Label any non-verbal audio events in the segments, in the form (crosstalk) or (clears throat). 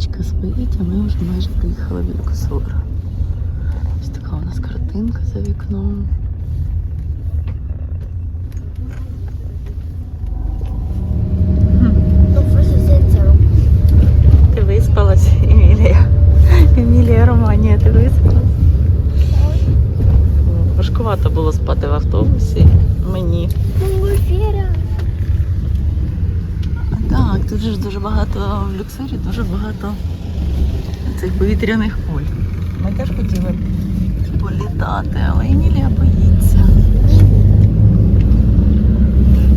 Річка спить, а ми вже майже приїхали в Люксор. Ось така у нас картинка за вікном. Ти виспалась, Емілія. Емілія Романія, ти виспалась? Важкувато було спати в автобусі. Мені. Фера. Так, тут же ж дуже багато в Люксорі, дуже багато цих повітряних куль. Ми теж хотіли політати, але Емілія боїться.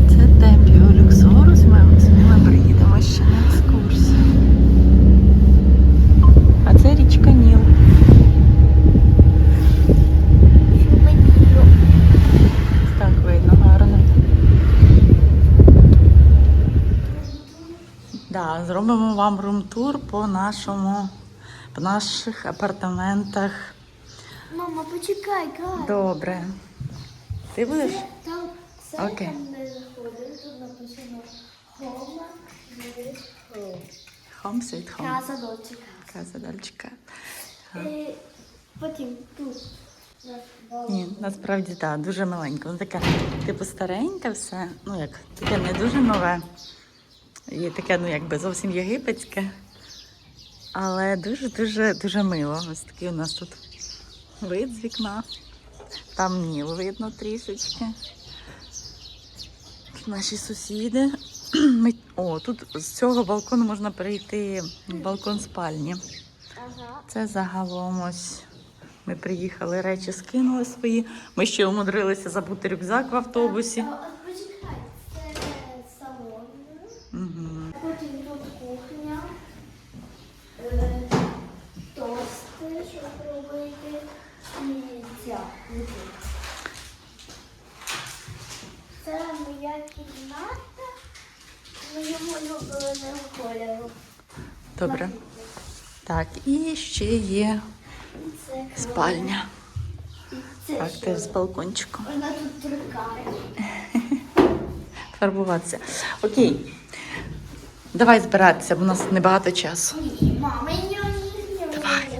Це темпіо Люксору, з ми, з ми приїдемо ще на екскурсію. А це річка Ніл. Так видно гарно. Да, зробимо вам рум-тур по нашому, по наших апартаментах. Мама, почекай, Кай. Добре. Ти будеш? Там це Окей. там не заходить, тут написано Хома Home. Home sweet home. Casa Dolce Каза дальчика. І потім тут. Ні, насправді так, дуже маленька. Вона така, типу, старенька все. Ну як, таке не дуже нове. І таке, ну якби зовсім єгипетське. Але дуже-дуже дуже мило. Ось такий у нас тут вид з вікна. Там ніл видно трішечки. Тут наші сусіди. (clears throat) Ми... О, тут з цього балкону можна перейти в балкон спальні. Це загалом ось. Ми приїхали, речі скинули свої. Ми ще умудрилися забути рюкзак в автобусі. А, а, Почекай, це салон. Угу. Потім тут кухня. Е, Тости, щоб робити. І ця. ну, тут. Це моя кімната моєму улюбленого кольору. Добре. Так, і ще є спальня. Так, теж з балкончиком. Вона тут торкає. Фарбуватися. Окей. Давай збиратися, бо у нас небагато часу. Мама. Давай.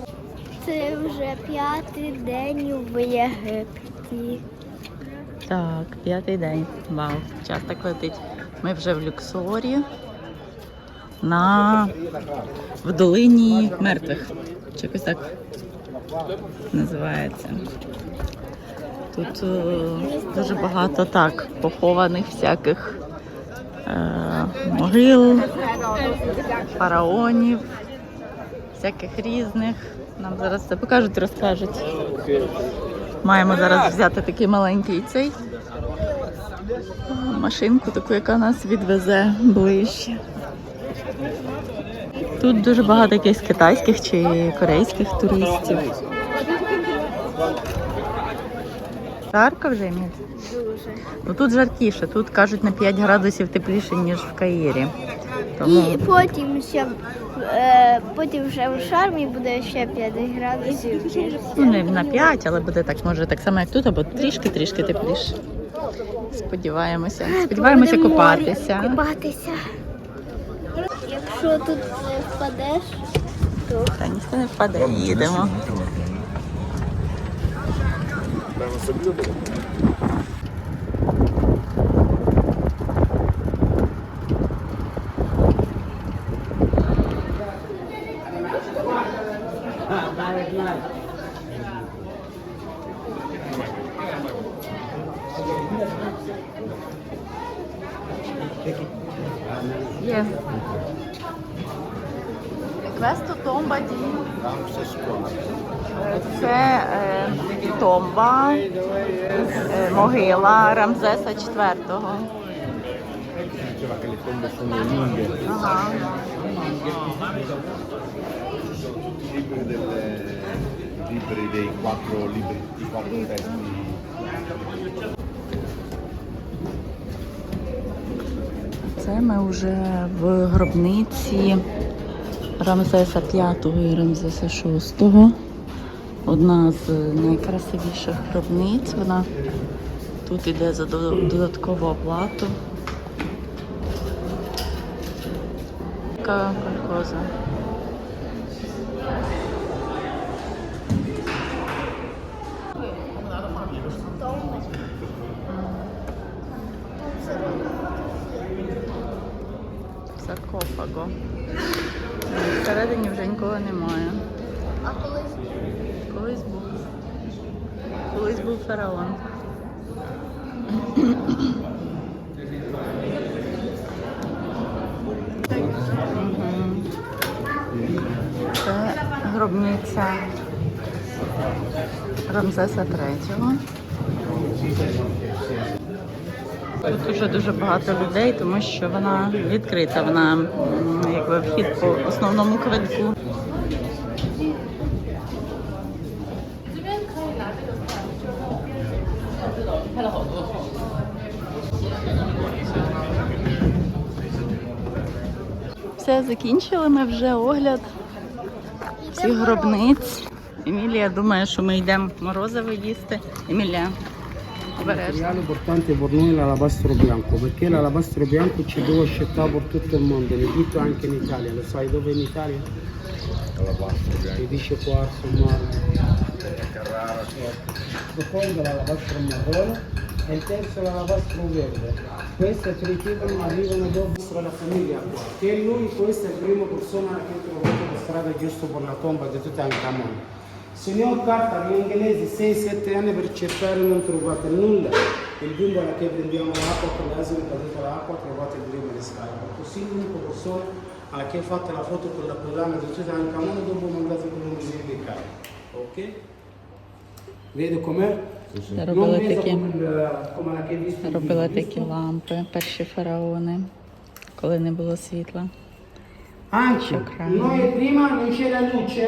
Це вже п'ятий день в Єгипті. Так, п'ятий день. Вау, час так летить. Ми вже в Люксорі на в долині мертвих. Чи якось так називається. Тут е, дуже багато так похованих всяких е, могил, фараонів, всяких різних. Нам зараз це покажуть, розкажуть. Маємо зараз взяти такий маленький цей машинку, таку, яка нас відвезе ближче. Тут дуже багато якихось китайських чи корейських туристів. Жарко вже Еміль? Дуже. Ну тут жаркіше, тут кажуть на 5 градусів тепліше, ніж в Каїрі. Тому І потім ще е, потім вже в шармі буде ще 5 градусів. ну, не на 5, але буде так, може так само, як тут, або трішки-трішки тепліше. Сподіваємося. Сподіваємося Буде море. купатися. Купатися. Якщо тут не впадеш, то Та ніхто не впаде, їдемо. Є. Квесто Томба Ді. Це е, томба, е, могила Рамзеса IV. Ага. libri dei quattro libri, i quattro testi. Це ми вже в гробниці Рамзеса V і Рамзеса VI. Одна з найкрасивіших гробниць. Вона тут іде за до- додаткову оплату. Така коза. Рамзеса III. Тут дуже дуже багато людей, тому що вона відкрита. Вона якби вхід по основному квитку. Все, закінчили ми вже огляд всіх гробниць. Emilія думає, що ми йдемо морозиво їсти. Емілія, обережно. materiale importante per noi è l'alabastro bianco, perché l'alabastro bianco c'è due scelta per tutto il mondo, in Egitto e anche in Italia. Lo sai dove in Italia? Si dice quarzo, marmo. Il secondo è l'alabastro marrone e il terzo è l'alabastro verde. Queste tre tipi arrivano dopo la famiglia qua. Che lui, questa è la prima persona che ha trovato la strada giusto per la tomba di Tutankhamon. Signor Carta, gli inglesi 6-7 anni per cercare non trovate nulla. Il bimbo alla che prendiamo l'acqua con l'asino caduto l'acqua trovate prima le scarpe. Così l'unica persona alla che ha fatto la foto con la collana di Tutankhamon dopo mandato con un museo di Cairo. Ok? Vedo com'è? Non Робили vedo такі, il- in робили такі лампи, перші фараони, коли не було світла. Anche Shukran. noi prima non c'era luce,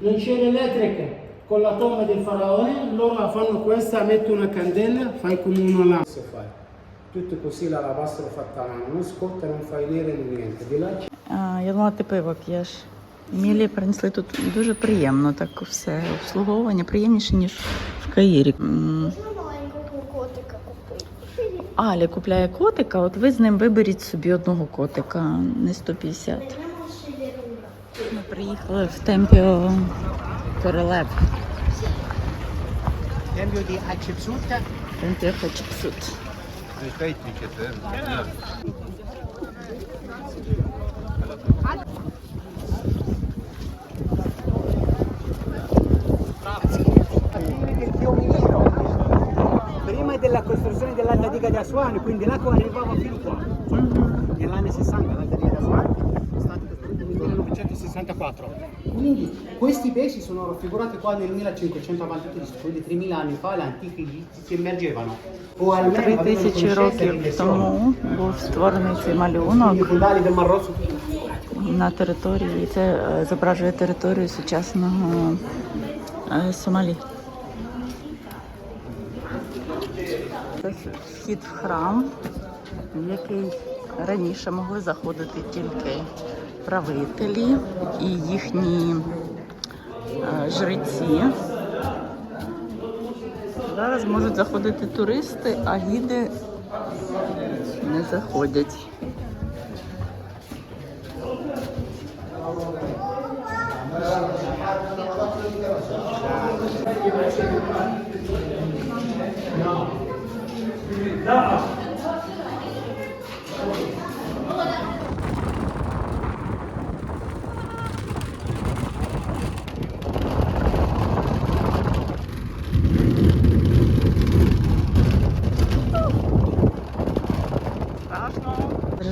non c'era elettrica. Con la tomba del faraone loro fanno questa, mettono una candela, fai come una lampada. Fai. Tutto così l'alabastro fatta a mano, non scotta, non fai nere niente. Di là А, я думала, ти пиво п'єш. Емілії принесли тут дуже приємно, так все обслуговування, приємніше, ніж в Каїрі. Можна маленького котика купити. Аля купляє котика, от ви з ним виберіть собі одного котика, не 150. Візьмемо шилерунда. Ми приїхали в темпіо королев. Tempio di Hatshepsut, Темпіо Хачепсут. Esteetiche, eh? del Piombino. Prima della costruzione dell'Alta Diga di Aswan, quindi l'acqua arrivava fino qua. Negli anni 60 1964. Quindi questi pesci sono raffigurati qua nel 1500 a.C., quindi 3000 anni fa gli antichi egizi emergevano. O almeno Три avevano тисячі conoscenza років тому був створений цей малюнок. На території. Це е, зображує територію сучасного е, Сомалі. Це вхід в храм, в який раніше могли заходити тільки правителі і їхні е, жреці. Зараз можуть заходити туристи, а гіди не заходять.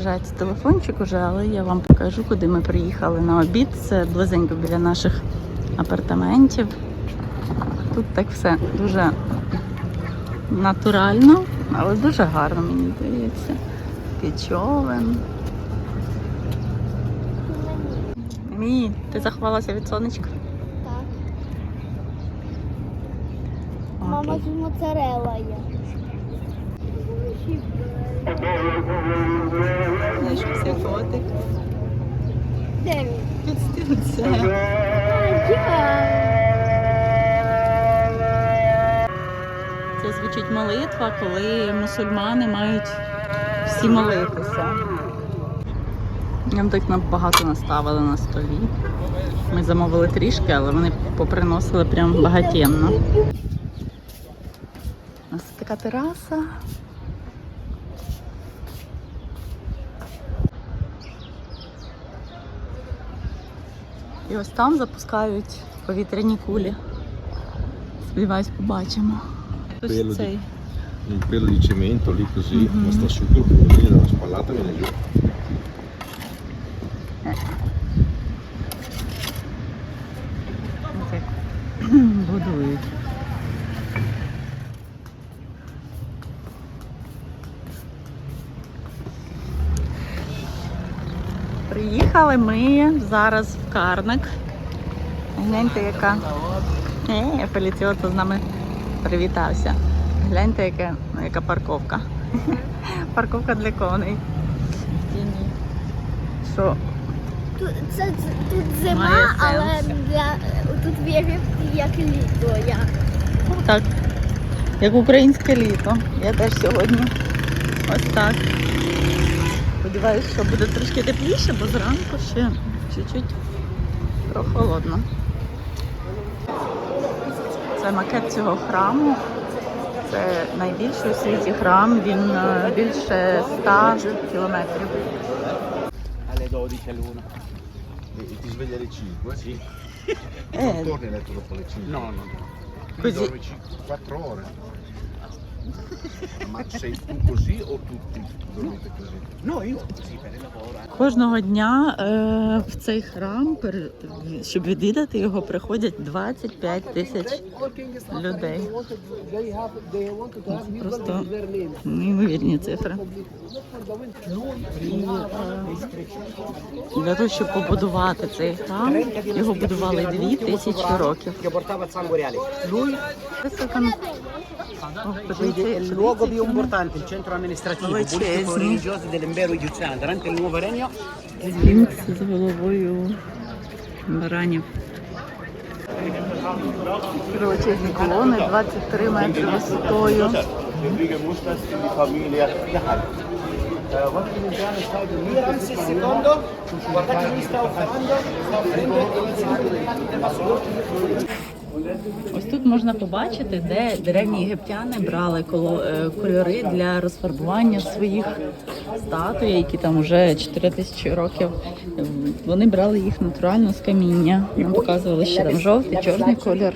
Заряджається телефончик уже, але я вам покажу, куди ми приїхали на обід. Це близенько біля наших апартаментів. Тут так все дуже натурально, але дуже гарно, мені здається. Пічовен. Мій, ти заховалася від сонечка? Так. Мама з моцарелла є. Знайшовся котик. Де він? Під стільце. Це звучить молитва, коли мусульмани мають всі молитися. Нам так нам багато наставили на столі. Ми замовили трішки, але вони поприносили прям багатєнно. У нас така тераса. І ось там запускають повітряні кулі. Сподіваюсь, побачимо. Ось цей. un pelo di cemento lì così, Mhm. ma sta su col viene dalla spallata viene giù. Ось як будують. Приїхали ми зараз в Карник. Гляньте, яка. Е, Феліціото з нами привітався. Гляньте, яка, ну, яка парковка. (laughs) Парковка для коней. В тіні. Що, Тут, це, тут зима, але для, тут в як літо. Як. Так, як українське літо. Я теж сьогодні ось так. Сподіваюсь, що буде трошки тепліше, бо зранку ще чуть-чуть прохолодно. Це макет цього храму. Це найбільший у світі храм. Він е, більше 100 кілометрів. Alle 12 all'una. E, e ti svegli alle 5? Sì. (laughs) Eh. Non torni a letto dopo le 5? No, no, no. Quindi dormi 4 ore. Кожного дня е, в цей храм, щоб відвідати його, приходять 25 тисяч людей. Просто неймовірні цифри. І, е, для того, щоб побудувати цей храм, його будували дві тисячі років. Che portava il sangue reale. Lui Високо- О, Quindi подивіться, il luogo più подивіться, importante, il centro amministrativo, Величезні. politico religioso dell'impero egiziano durante il nuovo regno Сфінкс з головою баранів. Величезні колони, 23 метри висотою. Io Ramses II, guardate lui sta offrendo, sta offrendo il sangue Ось тут можна побачити, де древні єгиптяни брали е, кольори для розфарбування своїх статуй, які там вже 4 тисячі років. Вони брали їх натурально з каміння. Нам показували, що там жовтий, чорний колір.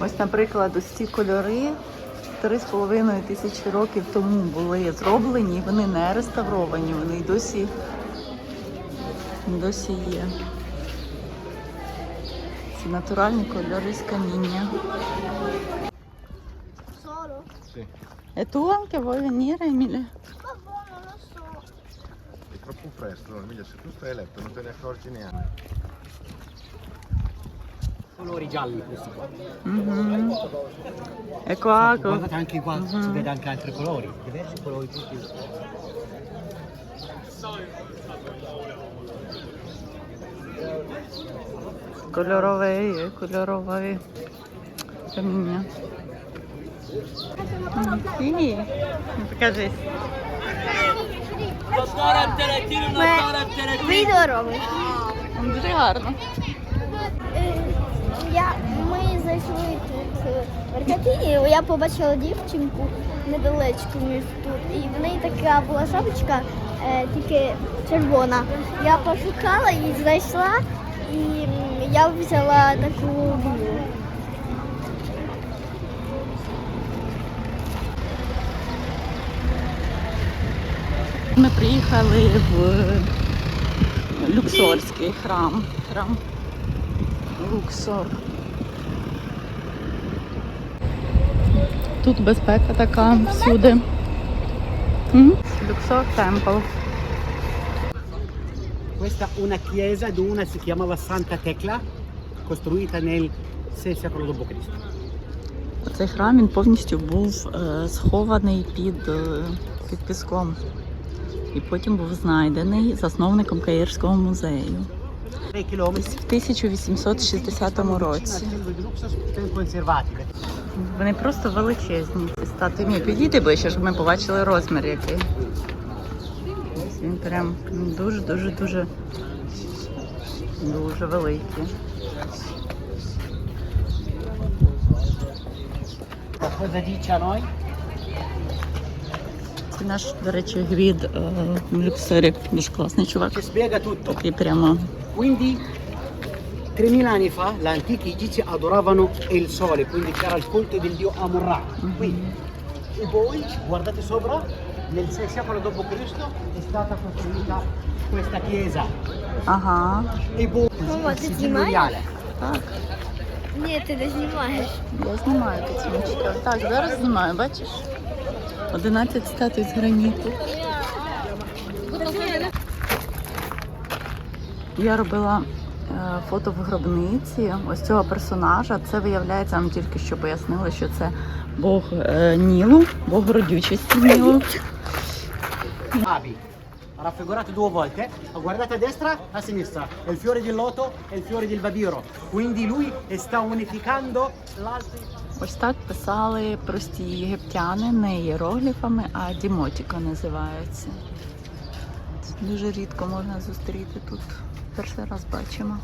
Ось, наприклад, ось ці кольори 3,5 тисячі років тому були зроблені, вони не реставровані, вони й досі, досі є. Це натуральні кольори з каміння. Solo? Sì. E tu anche vuoi venire, Emilia? Ma buono, non lo so. È troppo presto, no, Emilia, se tu stai a letto non te ne accorgi neanche. colori gialli questi qua. Угу. Ecco, ecco. Guardate anche qua, si Mhm. vede anche altri colori, diversi colori tutti. Кольоровий, кольоровий каміння. М, Ні, ну, покажись. Ми відео робиш. Дуже гарно. Зайшли тут е, в Аркадії, я побачила дівчинку недалечко між тут. І в неї така була шапочка, е, тільки червона. Я пошукала і знайшла, і я взяла таку білу. Ми приїхали в Люксорський храм. Храм Люксор. Тут безпека така всюди. Люксор Темпл. Questa è una chiesa ed una si chiamava Santa Tecla, costruita nel VI secolo d.C. Цей храм він повністю був е, схований під, е, під піском. І потім був знайдений засновником Каїрського музею в 1860 році. Вони просто величезні ці статуї. Мій, підійди ближче, щоб ми побачили розмір який. Ось Він прям дуже, дуже, великий. Це наш, до речі, гвід е, в люксері. Дуже класний чувак. Такий прямо. Quindi 3000 anni fa gli antichi egizi adoravano il sole, quindi c'era il culto del dio Amon-Ra. Qui. E poi, guardate sopra, nel 6 secolo d.C. è stata costruita questa chiesa. Ага. E poi Mamma, il ti sigillo sнимаешь? reale. Так. Ні, ти не знімаєш. Я знімаю підсвічка. Так, зараз знімаю, бачиш? 11 статуй з граніту. Я робила е, фото в гробниці ось цього персонажа. Це виявляється, нам тільки що пояснили, що це Бог е, Нілу, Бог родючості Нілу. Api, raffigurate due volte, guardate a destra, a sinistra, è il fiore del loto e il fiore del babiro. Quindi lui sta unificando l'altro. Ось так писали прості єгиптяни не іерогліфами, а дімотіка називається. Дуже рідко можна зустріти тут. Перший раз бачимо.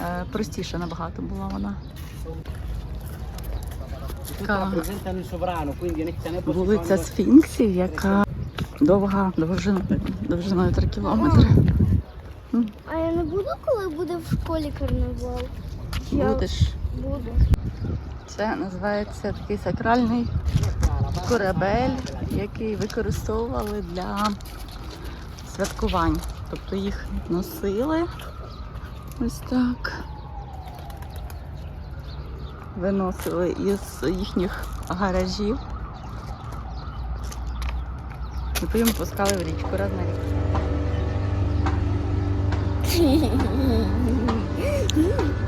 Е, Простіша набагато була вона. Ne Вулиця Сфінксів, яка довга, довжина, довжиною 3 кілометри. А я не буду, коли буде в школі карнавал? Будеш. буду. Це називається такий сакральний корабель, який використовували для святкувань. Тобто їх носили ось так. Виносили із їхніх гаражів. І потім пускали в річку раз на рік.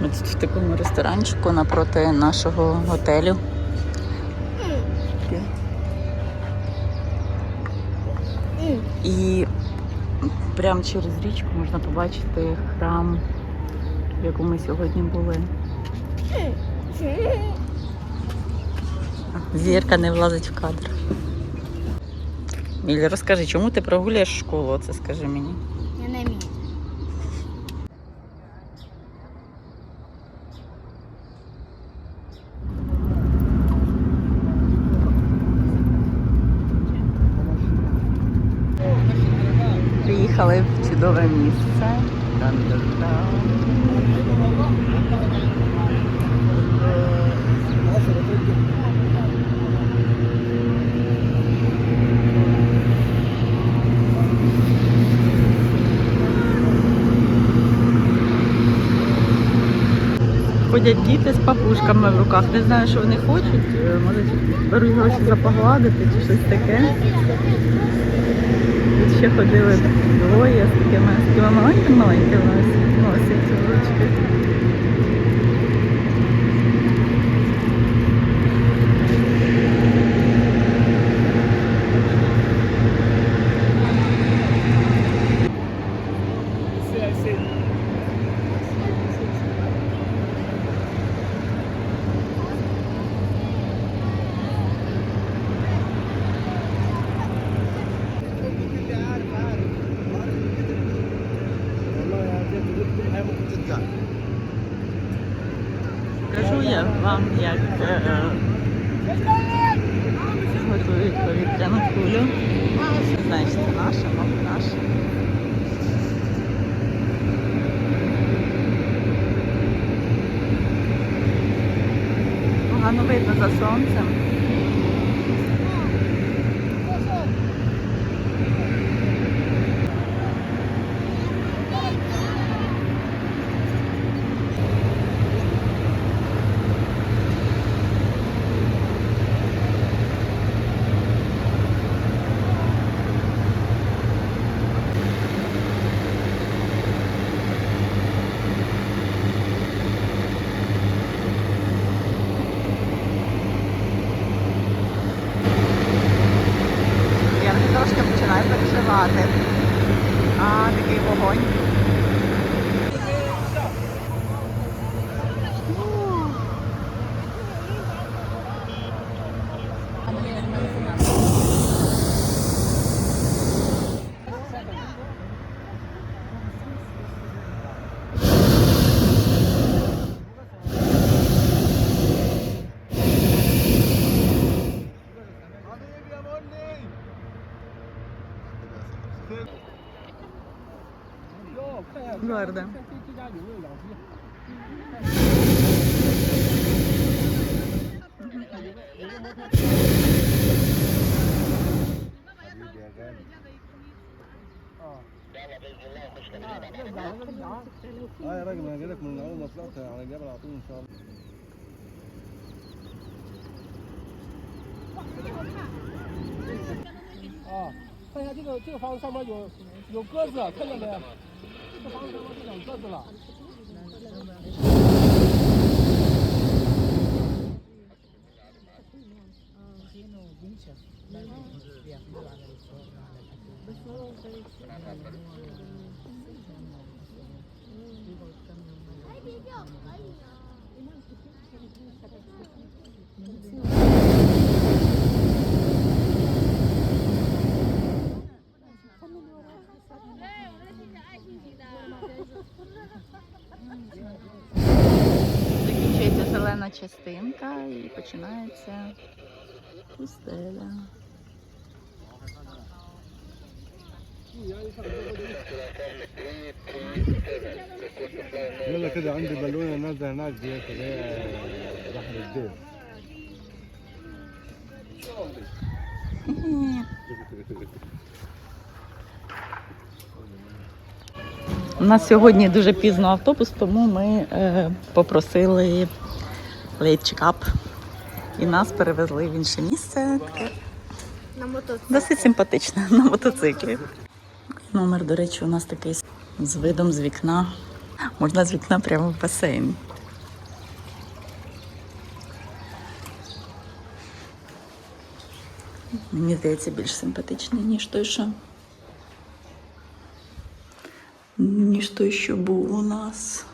Ми тут в такому ресторанчику напроти нашого готелю. І прямо через річку можна побачити храм, в якому ми сьогодні були. Зірка не влазить в кадр. Мілі, розкажи, чому ти прогуляєш школу? Це скажи мені. Приїхали в чудове місце. Ходять діти з папушками в руках. Не знаю, що вони хочуть. Е, Може, беруть гроші за погладити чи щось таке. Ще ходили двоє з такими, з такими маленькими-маленькими носять ручки. guarda. 看一下这个这个房子上面有有鸽子，看到没有？这房子现在是两层的了。частинка і починається пустеля. يلا كده عندي بالونه نازله هناك ديت اللي هي بحر الدير У нас сьогодні дуже пізно автобус, тому ми е, попросили late check-up і нас перевезли в інше місце. Таке На мотоциклі. Досить симпатично на мотоциклі. Номер, до речі, у нас такий з видом з вікна. Можна з вікна прямо в басейн. Мені здається, більш симпатичний, ніж той, що. Ніж той, що був у нас.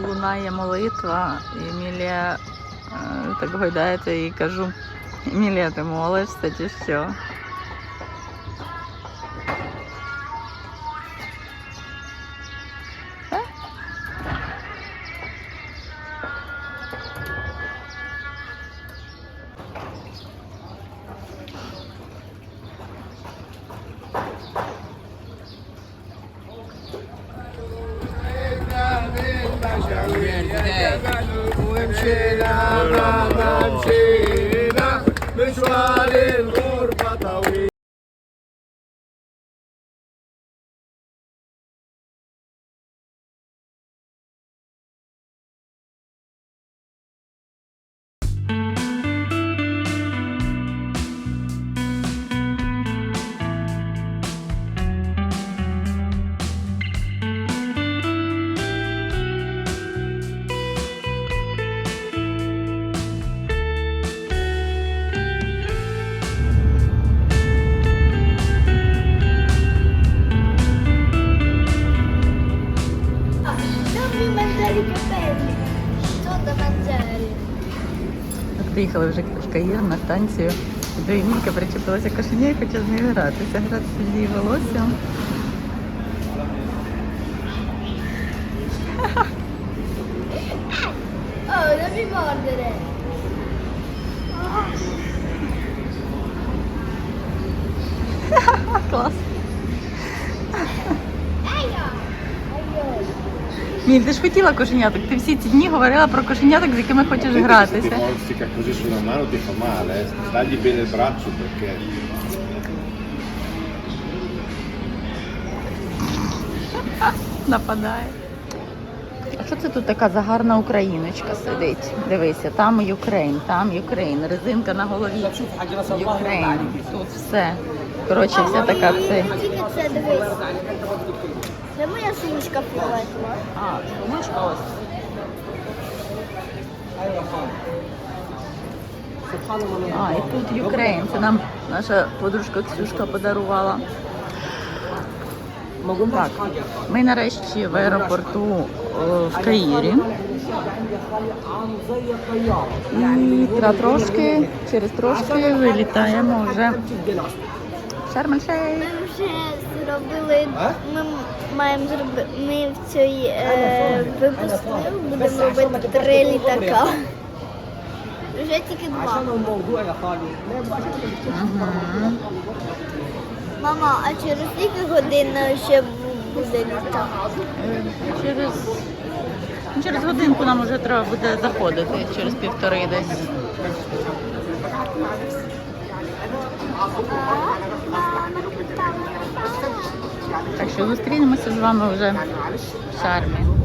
Лунає молитва, Емілія е, так гойдається і кажу, Емілія, ти молишся чи що? Приїхали вже в Каїр на станцію. До Емілька причепилася кошеня і хоче з нею гратися. Грати з її волоссям. Міль, ти ж хотіла кошеняток. Ти всі ці дні говорила про кошеняток, з якими хочеш гратися. così sulla mano ti fa male, dagli bene il braccio perché Нападає. А що це тут така загарна україночка сидить? Дивися, там Юкрейн, там Юкрейн, резинка на голові. Юкрейн. Тут все. Коротше, вся така це. Тільки це дивись. Це моя сумочка фіолетова. А, сумочка ось. А, і тут Юкрейн. Це нам наша подружка Ксюшка подарувала. Так, ми нарешті в аеропорту в Каїрі. І тра трошки, через трошки вилітаємо вже в Шарм-ель-Шейх робили, а? ми маємо зробити, ми в цій е, випуску будемо робити три літака. Вже тільки два. Мама, а через скільки годин ще буде літак? Через, через годинку нам вже треба буде заходити, через півтори десь. Так що зустрінемося з вами вже в шармі.